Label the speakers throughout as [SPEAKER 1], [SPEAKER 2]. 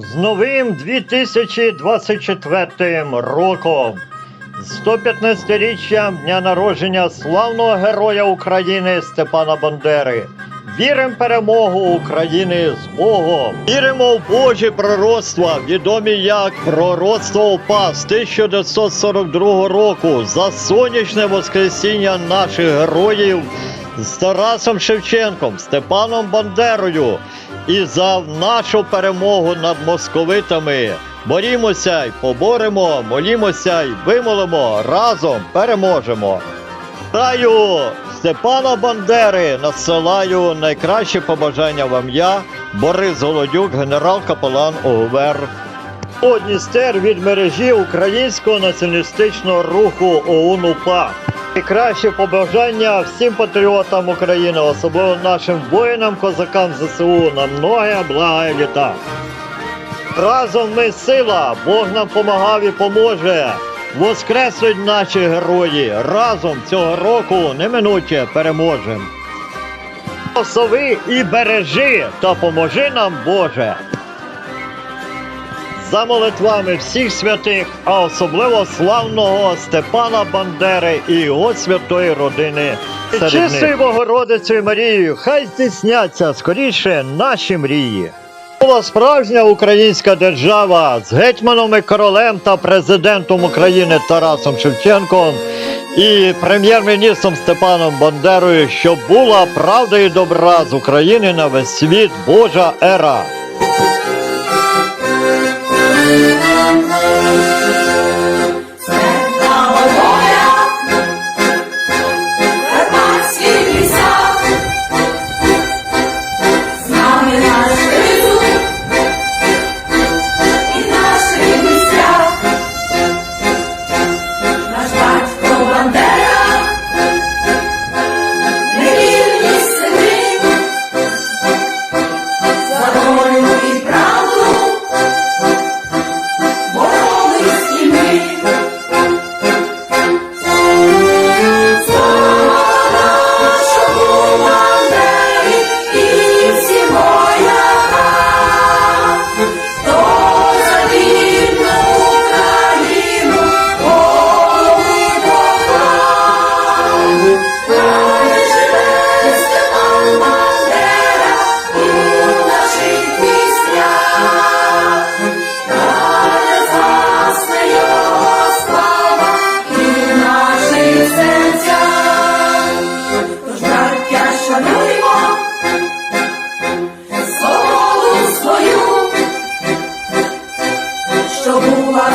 [SPEAKER 1] З новим 2024 роком, з 115-річчям дня народження славного героя України Степана Бандери. Віримо перемогу України з Богом. Віримо в Божі пророцтва, відомі як пророцтво упа з 1942 року за сонячне воскресіння наших героїв з Тарасом Шевченком, Степаном Бандерою і за нашу перемогу над московитами. Борімося й поборемо, молімося й вимолимо, разом переможемо. Вітаю Степана Бандери, надсилаю найкращі побажання вам я, Борис Голодюк, генерал-капелан ОУВР. Дністер від мережі Українського націоналістичного руху ОУН УПА. Найкращі побажання всім патріотам України, особливо нашим воїнам, козакам ЗСУ на многе благе літа. Разом ми сила, Бог нам помагав і поможе. Воскреснуть наші герої. Разом цього року неминуче переможемо. Сови і бережи та поможи нам, Боже. За молитвами всіх святих, а особливо славного Степана Бандери і його святої родини. Чистою Богородицею Марією, хай здійсняться скоріше наші мрії. Була справжня українська держава з гетьманом і королем та президентом України Тарасом Шевченком і прем'єр-міністром Степаном Бандерою, щоб була правда і добра з України на весь світ Божа ера.
[SPEAKER 2] Música що була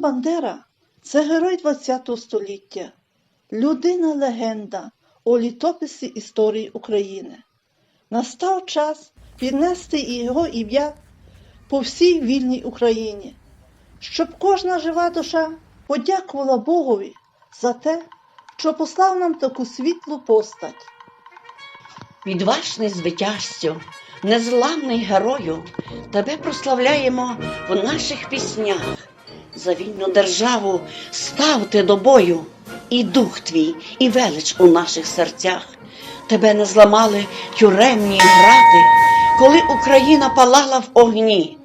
[SPEAKER 2] Бандера
[SPEAKER 3] це герой ХХ століття, людина-легенда у літописі історії України. Настав час піднести його ім'я по всій вільній Україні, щоб кожна жива душа подякувала Богові за те, що послав нам таку світлу постать.
[SPEAKER 4] Відважний звитязцю, незламний герою, тебе прославляємо в наших піснях. За вільну державу ставте до бою і дух твій, і велич у наших серцях. Тебе не зламали тюремні гради, коли Україна палала в огні,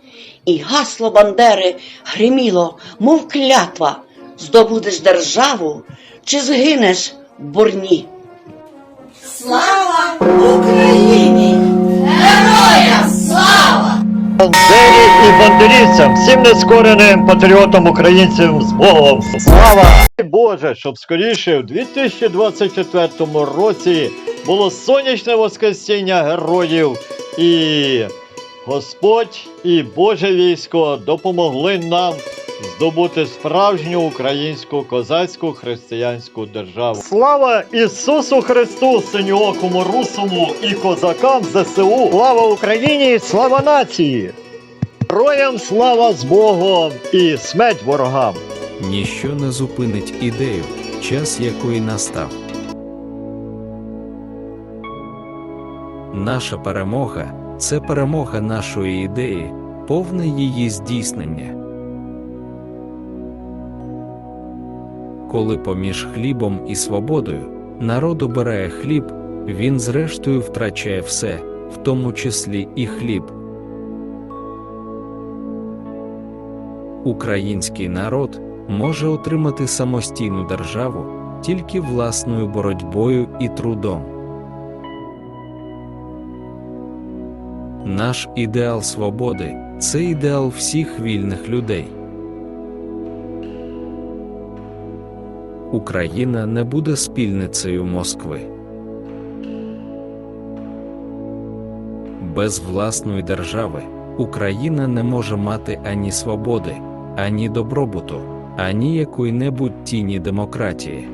[SPEAKER 4] і гасло Бандери гриміло, мов клятва, здобудеш державу чи згинеш в бурні.
[SPEAKER 2] Слава Україні!
[SPEAKER 1] Бандері і бандерівцям, всім нескореним патріотам українцям з Богом. Слава! Боже, щоб скоріше в 2024 році було сонячне воскресіння героїв і Господь і Боже військо допомогли нам здобути справжню українську козацьку християнську державу. Слава Ісусу Христу, синьоокому русому і козакам ЗСУ! Слава Україні! Слава нації! Героям слава з Богом і смерть ворогам!
[SPEAKER 5] Ніщо не зупинить ідею, час якої настав. Наша перемога це перемога нашої ідеї, повне її здійснення. Коли поміж хлібом і свободою народ обирає хліб, він зрештою втрачає все, в тому числі і хліб. Український народ може отримати самостійну державу тільки власною боротьбою і трудом. Наш ідеал свободи це ідеал всіх вільних людей. Україна не буде спільницею Москви. Без власної держави Україна не може мати ані свободи, ані добробуту, ані якої-небудь тіні демократії.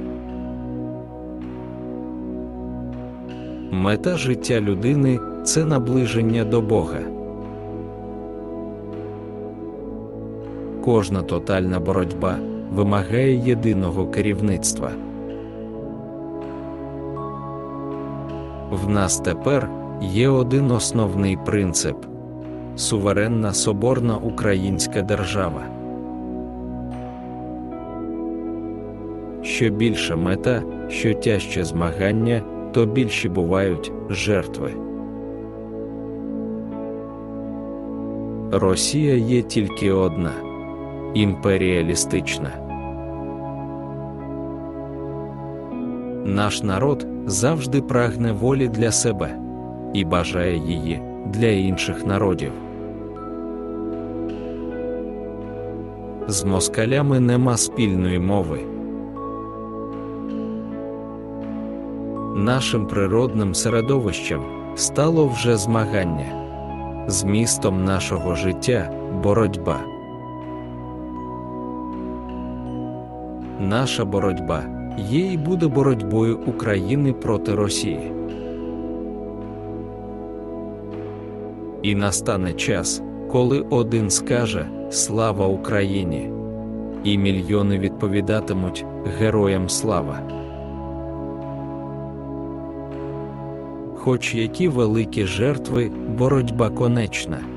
[SPEAKER 5] Мета життя людини це наближення до Бога. Кожна тотальна боротьба вимагає єдиного керівництва. В нас тепер є один основний принцип суверенна соборна українська держава. Що більша мета, що тяжче змагання, то більші бувають жертви. Росія є тільки одна імперіалістична. Наш народ завжди прагне волі для себе і бажає її для інших народів. З москалями нема спільної мови. Нашим природним середовищем стало вже змагання, змістом нашого життя боротьба. Наша боротьба є і буде боротьбою України проти Росії. І настане час, коли один скаже Слава Україні, і мільйони відповідатимуть Героям слава. Хоч які великі жертви, боротьба конечна.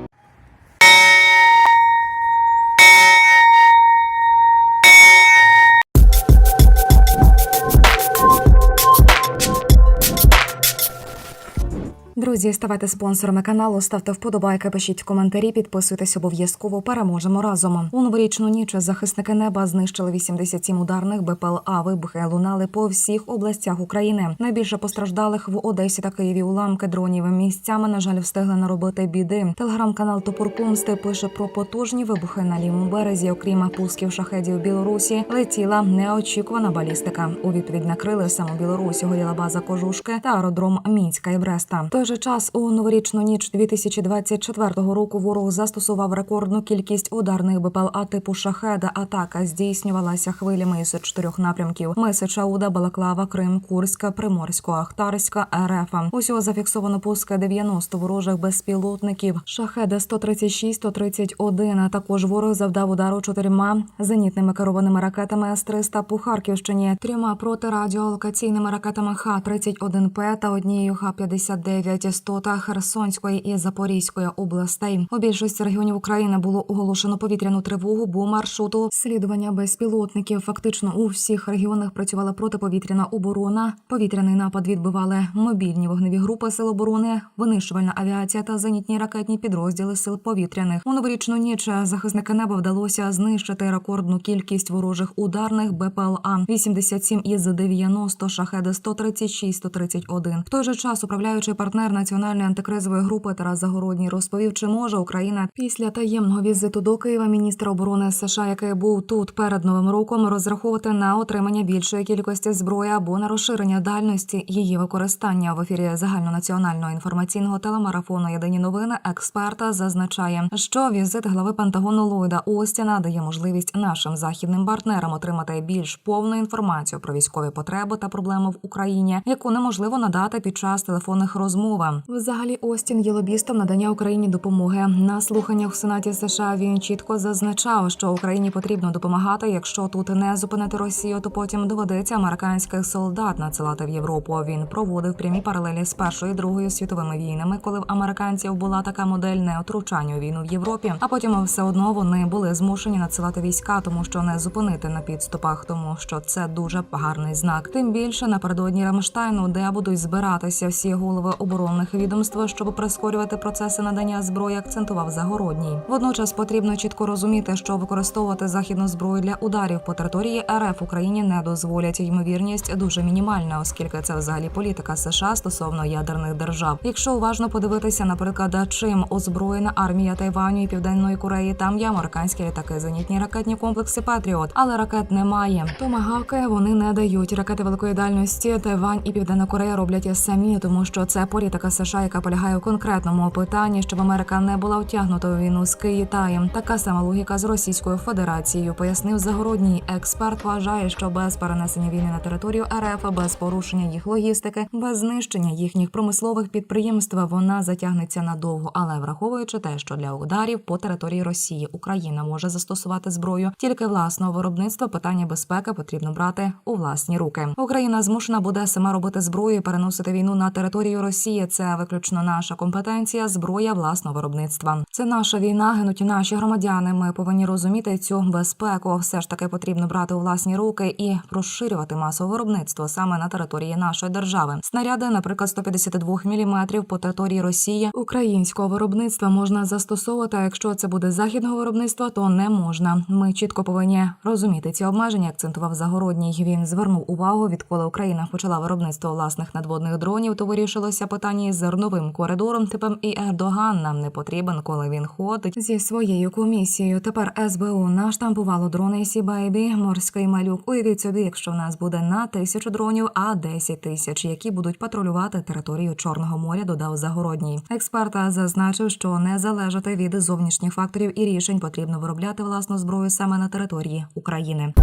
[SPEAKER 6] Друзі, ставайте спонсорами каналу, ставте вподобайки, пишіть коментарі, підписуйтесь обов'язково. Переможемо разом. У новорічну ніч захисники неба знищили 87 ударних БПЛА. Вибухи лунали по всіх областях України. Найбільше постраждалих в Одесі та Києві уламки дронів місцями. На жаль, встигли наробити біди. Телеграм-канал Топоркомсти пише про потужні вибухи на лівому березі. Окрім пусків шахедів Білорусі, летіла неочікувана балістика. У відповідь накрили саму Білорусі, горіла база Кожушки та аеродром Мінська і Бреста. Той же час у новорічну ніч 2024 року ворог застосував рекордну кількість ударних БПЛА типу шахеда. Атака здійснювалася хвилями з чотирьох напрямків: Миси, Чауда, Балаклава, Крим, Курська, Приморська, Ахтарська, РФ. Усього зафіксовано пуска 90 ворожих безпілотників. Шахеда 136, 131. А також ворог завдав удару чотирма зенітними керованими ракетами С-300 по Харківщині, трьома протирадіолокаційними ракетами Х-31П та однією Х-59 частотах Херсонської і Запорізької областей. У більшості регіонів України було оголошено повітряну тривогу, бо маршруту слідування безпілотників. Фактично у всіх регіонах працювала протиповітряна оборона. Повітряний напад відбивали мобільні вогневі групи сил оборони, винищувальна авіація та зенітні ракетні підрозділи сил повітряних. У новорічну ніч захисники неба вдалося знищити рекордну кількість ворожих ударних БПЛА 87 із 90, шахеди 136, 131. В той же час управляючий партнер національної антикризової групи Тарас Загородній розповів, чи може Україна після таємного візиту до Києва міністра оборони США, який був тут перед новим роком, розраховувати на отримання більшої кількості зброї або на розширення дальності її використання в ефірі загальнонаціонального інформаційного телемарафону Єдині новини експерта зазначає, що візит глави Пентагону Ллойда Остіна дає можливість нашим західним партнерам отримати більш повну інформацію про військові потреби та проблеми в Україні, яку неможливо надати під час телефонних розмов. Взагалі, Остін є лобістом надання Україні допомоги. На слуханнях в Сенаті США він чітко зазначав, що Україні потрібно допомагати. Якщо тут не зупинити Росію, то потім доведеться американських солдат надсилати в Європу. Він проводив прямі паралелі з першою і другою світовими війнами, коли в американців була така модель не втручання у війну в Європі. А потім все одно вони були змушені надсилати війська, тому що не зупинити на підступах, тому що це дуже гарний знак. Тим більше напередодні Рамштайну, де будуть збиратися всі голови оборонних відомств, щоб прискорювати процеси надання зброї, акцентував Загородній. Водночас потрібно чітко розуміти, що використовувати західну зброю для ударів по території РФ Україні не дозволять. Ймовірність дуже мінімальна, оскільки це взагалі політика США стосовно ядерних держав. Якщо уважно подивитися, наприклад, чим озброєна армія Тайваню і Південної Кореї, там є американські літаки, зенітні ракетні комплекси Патріот, але ракет немає. Томагавки вони не дають ракети великої дальності. Тайвань і Південна Корея роблять самі, тому що це політика США, яка полягає у конкретному питанні, щоб Америка не була втягнута у війну з Китаєм. Така сама логіка з Російською Федерацією. Пояснив Загородній. Експерт вважає, що без перенесення війни на територію РФ, без порушення їх логістики, без знищення їхніх промислових підприємств, вона затягнеться надовго. Але враховуючи те, що для ударів по території Росії Україна може застосувати зброю тільки власного виробництва, питання безпеки потрібно брати у власні руки. Україна змушена буде сама робити зброю і переносити війну на територію Росії. Це виключно наша компетенція, зброя власного виробництва. Це наша війна, гинуть наші громадяни. Ми повинні розуміти цю безпеку. Все ж таки потрібно брати у власні руки і розширювати масове виробництво саме на території нашої держави. Снаряди, наприклад, 152 мм по території Росії українського виробництва можна застосовувати. Якщо це буде західного виробництва, то не можна. Ми чітко повинні розуміти ці обмеження. Акцентував Загородній. Він звернув увагу, відколи Україна почала виробництво власних надводних дронів, то вирішилося питання зерновим коридором. Типом і Ердоган нам не потрібен, коли він ходить зі своєю комісією. Тепер СБУ наштампувало дрони Сі Бейбі, морський малюк. Уявіть собі, якщо в нас буде на тисячу дронів, а 10 тисяч, які будуть патрулювати територію Чорного моря, додав Загородній. Експерта зазначив, що не залежати від зовнішніх факторів і рішень потрібно виробляти власну зброю саме на території України.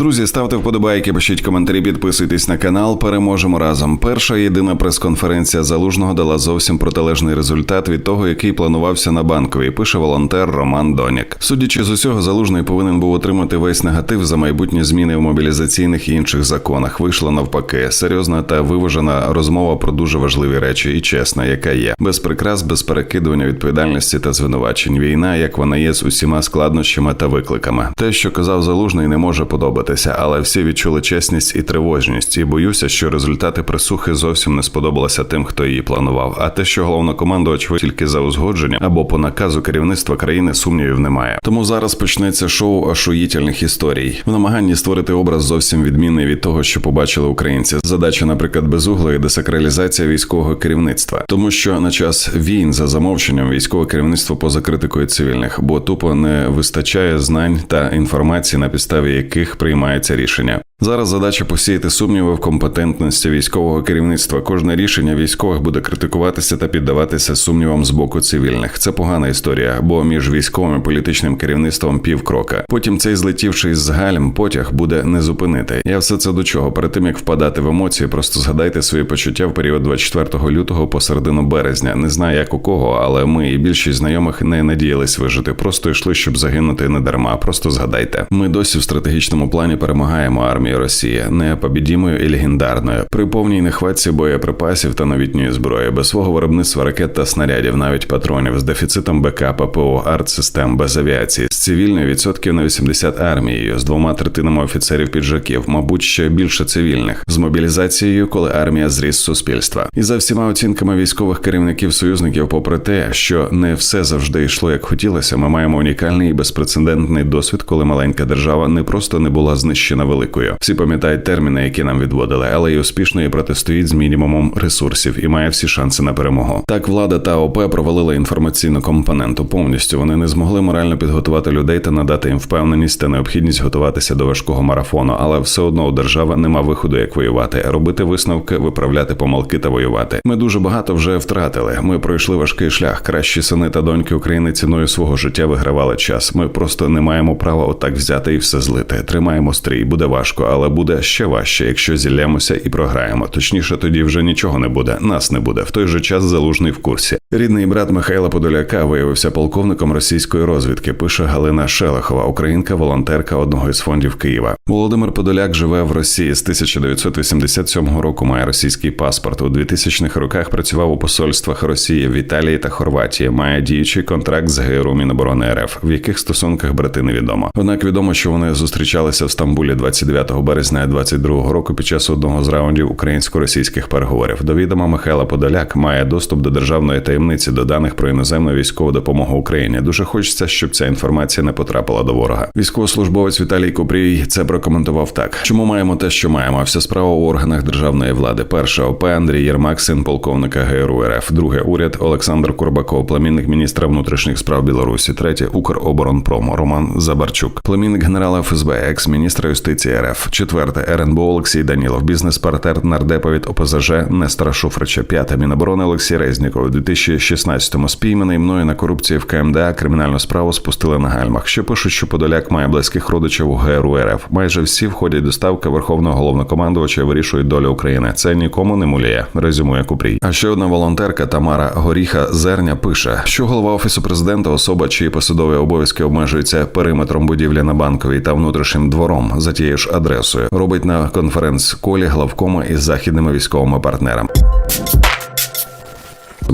[SPEAKER 7] Друзі, ставте вподобайки, пишіть коментарі, підписуйтесь на канал. Переможемо разом. Перша єдина прес-конференція залужного дала зовсім протилежний результат від того, який планувався на банковій. Пише волонтер Роман Донік. Судячи з усього, залужний повинен був отримати весь негатив за майбутні зміни в мобілізаційних і інших законах. Вийшла навпаки серйозна та виважена розмова про дуже важливі речі і чесна, яка є без прикрас, без перекидування відповідальності та звинувачень. Війна, як вона є, з усіма складнощами та викликами. Те, що казав залужний, не може подобатися, але всі відчули чесність і тривожність. І боюся, що результати присухи зовсім не сподобалися тим, хто її планував. А те, що головнокомандувач тільки за узгодження або по наказу керівництва країни сумнівів немає. Тому зараз почнеться шоу ошуїтельних історій в намаганні створити образ зовсім відмінний від того, що побачили українці. Задача, наприклад, безуглої десакралізація військового керівництва, тому що на час війн за замовченням військове керівництво поза критикою цивільних, бо тупо не вистачає знань та інформації, на підставі яких приймається рішення. Зараз задача посіяти сумніви в компетентності військового керівництва. Кожне рішення військових буде критикуватися та піддаватися сумнівам з боку цивільних. Це погана історія, бо між військовим і політичним керівництвом півкрока. Потім цей злетівший з галем потяг буде не зупинити. Я все це до чого. Перед тим як впадати в емоції, просто згадайте свої почуття в період 24 лютого по середину березня. Не знаю, як у кого, але ми і більшість знайомих не надіялись вижити. Просто йшли, щоб загинути не дарма. Просто згадайте. Ми досі в стратегічному плані перемагаємо армію. Армії Росії, непобідімою і легендарною, при повній нехватці боєприпасів та новітньої зброї, без свого виробництва ракет та снарядів, навіть патронів, з дефіцитом БК, ППО, артсистем, без авіації, з цивільною відсотків на 80 армією, з двома третинами офіцерів піджаків, мабуть, ще більше цивільних, з мобілізацією, коли армія зріс суспільства. І за всіма оцінками військових керівників союзників, попри те, що не все завжди йшло як хотілося, ми маємо унікальний і безпрецедентний досвід, коли маленька держава не просто не була знищена великою. Всі пам'ятають терміни, які нам відводили, але й успішно і протистоїть з мінімумом ресурсів і має всі шанси на перемогу. Так влада та ОП провалила інформаційну компоненту повністю. Вони не змогли морально підготувати людей та надати їм впевненість та необхідність готуватися до важкого марафону, але все одно у держави нема виходу, як воювати, робити висновки, виправляти помилки та воювати. Ми дуже багато вже втратили. Ми пройшли важкий шлях. Кращі сини та доньки України ціною свого життя вигравали час. Ми просто не маємо права отак взяти і все злити. Тримаємо стрій, буде важко, але буде ще важче, якщо зіллямося і програємо. Точніше, тоді вже нічого не буде. Нас не буде. В той же час залужний в курсі. Рідний брат Михайла Подоляка виявився полковником російської розвідки. Пише Галина Шелехова, українка, волонтерка одного із фондів Києва. Володимир Подоляк живе в Росії з 1987 року. Має російський паспорт. У 2000-х роках працював у посольствах Росії в Італії та Хорватії. Має діючий контракт з ГРУ Міноборони РФ, в яких стосунках брати невідомо. Однак відомо, що вони зустрічалися в Стамбулі 29 березня 22 року під час одного з раундів українсько-російських переговорів. До відома Михайла Подоляк має доступ до державної таємниці до даних про іноземну військову допомогу Україні. Дуже хочеться, щоб ця інформація не потрапила до ворога. Військовослужбовець Віталій Купрій це прокоментував так: чому маємо те, що маємо? Вся справа у органах державної влади. Перше ОП Андрій Єрмак, син полковника ГРУ РФ. Друге уряд Олександр Курбаков, племінник міністра внутрішніх справ Білорусі. Третє Укроборонпрому Роман Забарчук, племінник генерала ФСБ, екс-міністра юстиції РФ. Четверте РНБО Олексій Данілов, бізнес-партнер нардепа від ОПЗЖ Нестора Шуфрича. П'яте Міноборони Олексій Резніков. У 2016-му спійманий мною на корупції в КМДА кримінальну справу спустили на гальмах. Що пишуть, що Подоляк має близьких родичів у ГРУ РФ. Майже всі входять до ставки верховного головнокомандувача і вирішують долю України. Це нікому не муліє. Резюмує Купрій. А ще одна волонтерка Тамара Горіха Зерня пише, що голова офісу президента особа, чиї посадові обов'язки обмежуються периметром будівлі на банковій та внутрішнім двором за тією ж адресою, робить на конференц-колі главкома із західними військовими партнерами.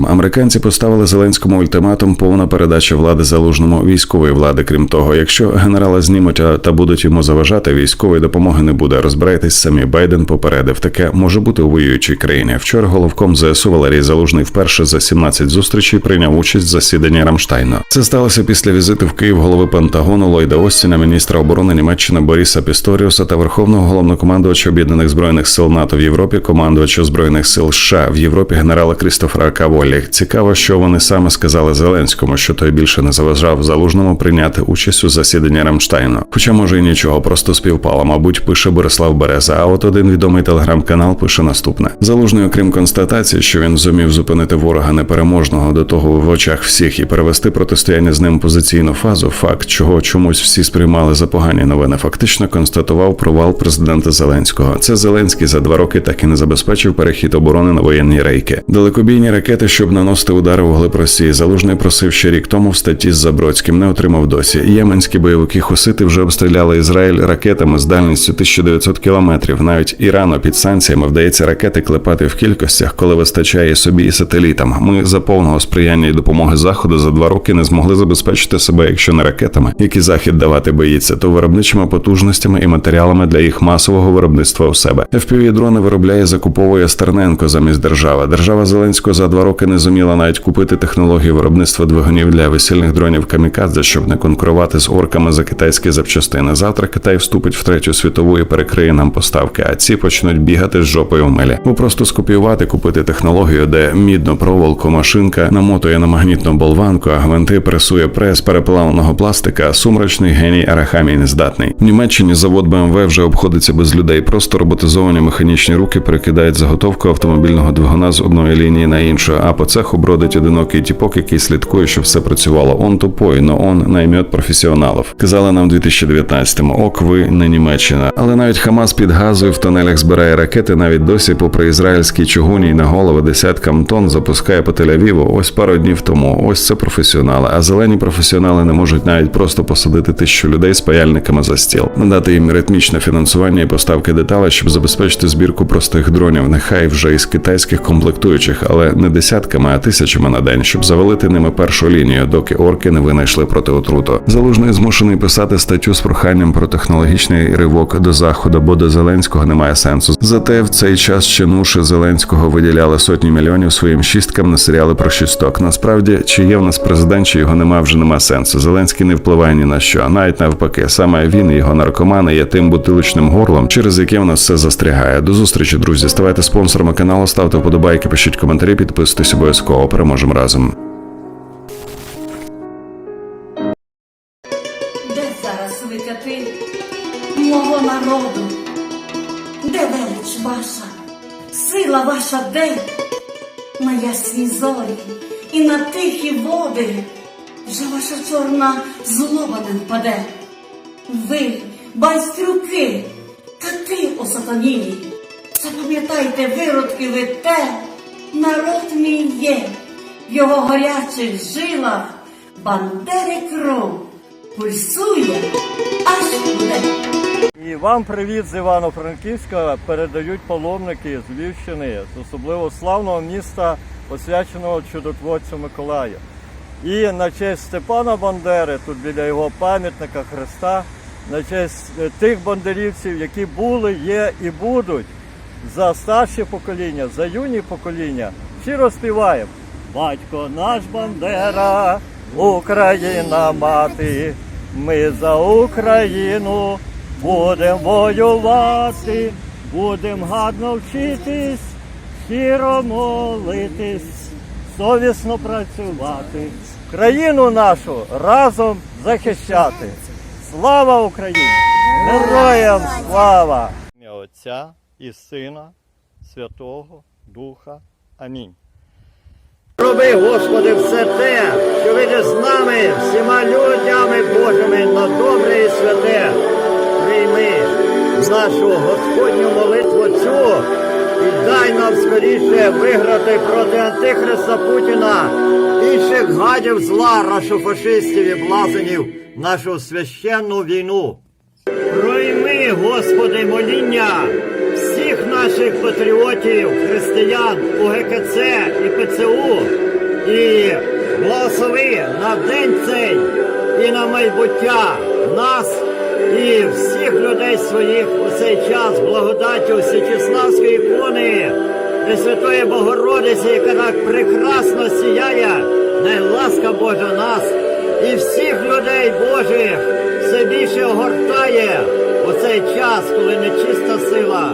[SPEAKER 7] Американці поставили Зеленському ультиматум повна передача влади залужному військової влади. Крім того, якщо генерала знімуть та будуть йому заважати, військової допомоги не буде. Розбирайтесь самі. Байден попередив. Таке може бути у воюючій країні. Вчора головком ЗСУ Валерій Залужний вперше за 17 зустрічей прийняв участь в засіданні Рамштайну. Це сталося після візиту в Київ голови Пентагону Ллойда Остіна, міністра оборони Німеччини Боріса Пісторіуса та верховного головнокомандувача об'єднаних збройних сил НАТО в Європі, командувача збройних сил США в Європі генерала Крістофера Каволі. Цікаво, що вони саме сказали Зеленському, що той більше не заважав залужному прийняти участь у засіданні Рамштайну. Хоча може і нічого, просто співпало. Мабуть, пише Борислав Береза. А от один відомий телеграм-канал пише наступне: залужний, окрім констатації, що він зумів зупинити ворога непереможного до того в очах всіх і перевести протистояння з ним позиційну фазу. Факт, чого чомусь всі сприймали за погані новини, фактично констатував провал президента Зеленського. Це Зеленський за два роки так і не забезпечив перехід оборони на воєнні рейки. Далекобійні ракети, щоб наносити удари в глиб Росії. Залужний просив ще рік тому в статті з Забродським, не отримав досі. Єменські бойовики хусити вже обстріляли Ізраїль ракетами з дальністю 1900 кілометрів. Навіть Ірану під санкціями вдається ракети клепати в кількостях, коли вистачає собі і сателітам. Ми за повного сприяння і допомоги заходу за два роки не змогли забезпечити себе, якщо не ракетами, які захід давати боїться, то виробничими потужностями і матеріалами для їх масового виробництва у себе. fpv дрони виробляє, закуповує Стерненко замість держави. Держава Зеленського за два роки не зуміла навіть купити технології виробництва двигунів для весільних дронів камікадзе, щоб не конкурувати з орками за китайські запчастини. Завтра Китай вступить в третю світову і перекриє нам поставки, а ці почнуть бігати з жопою в мелі. Бо просто скопіювати, купити технологію, де мідну проволоку машинка намотує на магнітну болванку, а гвинти пресує прес переплавленого пластика. Сумрачний геній Арахамій нездатний. В Німеччині завод БМВ вже обходиться без людей. Просто роботизовані механічні руки перекидають заготовку автомобільного двигуна з одної лінії на іншу, а по цеху бродить одинокий тіпок, який слідкує, щоб все працювало. Он тупой, но он наймет професіоналів. Казали нам в 2019-му, ок, ви не Німеччина. Але навіть Хамас під газою в тунелях збирає ракети, навіть досі, попри ізраїльські чугуні на голови десяткам тонн, запускає по Тель-Авіву ось пару днів тому. Ось це професіонали. А зелені професіонали не можуть навіть просто посадити тисячу людей з паяльниками за стіл, надати їм ритмічне фінансування і поставки деталей, щоб забезпечити збірку простих дронів, нехай вже із китайських комплектуючих, але не десятками, а тисячами на день, щоб завалити ними першу лінію, доки орки не винайшли протиотруту. Залужний змушений писати статтю з проханням про технологічний ривок до заходу, бо до Зеленського немає сенсу. Зате в цей час чинуші Зеленського виділяли сотні мільйонів своїм шісткам на серіали про шісток. Насправді, чи є в нас президент, чи його нема, вже нема сенсу. Зеленський не впливає ні на що, навіть навпаки, саме він і його наркомани є тим бутилочним горлом, через яке в нас все застрягає. До зустрічі, друзі. Ставайте спонсорами каналу, ставте вподобайки, пишіть коментарі, підписуйтесь обов'язково. Переможемо разом.
[SPEAKER 2] Де зараз викати мого народу? Де велич ваша? Сила ваша де? На ясні зорі і на тихі води вже ваша чорна злоба не впаде. Ви, байстрюки, кати осатанілі, запам'ятайте, виродки ви те, народ мій є, в його гарячих жилах бандери кров пульсує, аж буде.
[SPEAKER 8] І вам привіт з Івано-Франківська передають паломники з Львівщини, з особливо славного міста, освяченого чудотворцю Миколая. І на честь Степана Бандери, тут біля його пам'ятника Христа, на честь е, тих бандерівців, які були, є і будуть за старші покоління, за юні покоління, щиро співаємо. Батько наш Бандера, Україна мати, ми за Україну будемо воювати, будемо гарно вчитись, щиро молитись, совісно працювати, країну нашу разом захищати. Слава Україні! Героям слава! Отця і Сина, Святого Духа. Амінь. Роби, Господи, все те, що видиш з нами, всіма людями Божими на добре і святе. Прийми нашу Господню молитву цю і дай нам скоріше виграти проти Антихриста Путіна, інших гадів зла, рашофашистів і блазенів нашу священну війну. Пройми, Господи, моління наших патріотів, християн УГКЦ і ПЦУ і благослови на день цей і на майбуття нас і всіх людей своїх у цей час благодаттю Січеславської ікони Пресвятої Богородиці, яка так прекрасно сіяє, най ласка Божа нас і всіх людей Божих все більше огортає у цей час, коли нечиста сила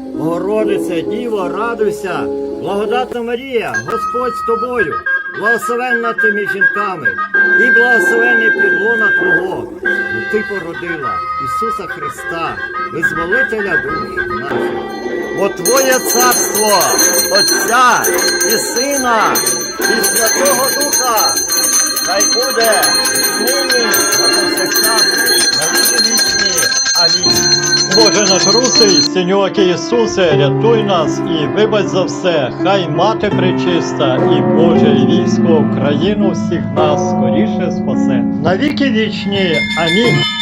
[SPEAKER 8] Богородице, Діво, радуйся, благодатна Марія, Господь з тобою, благословенна ти між жінками, і благословений підлона Твого, бо ти породила Ісуса Христа, визволителя душ наших. Бо Твоє царство, Отця і Сина, і Святого Духа, хай буде нині на повсякчас, на віки вічні. Амінь. Боже наш русий, синьоки Ісусе, рятуй нас і вибач за все, хай мати пречиста і Боже і військо Україну всіх нас скоріше спасе. На віки вічні. Амінь.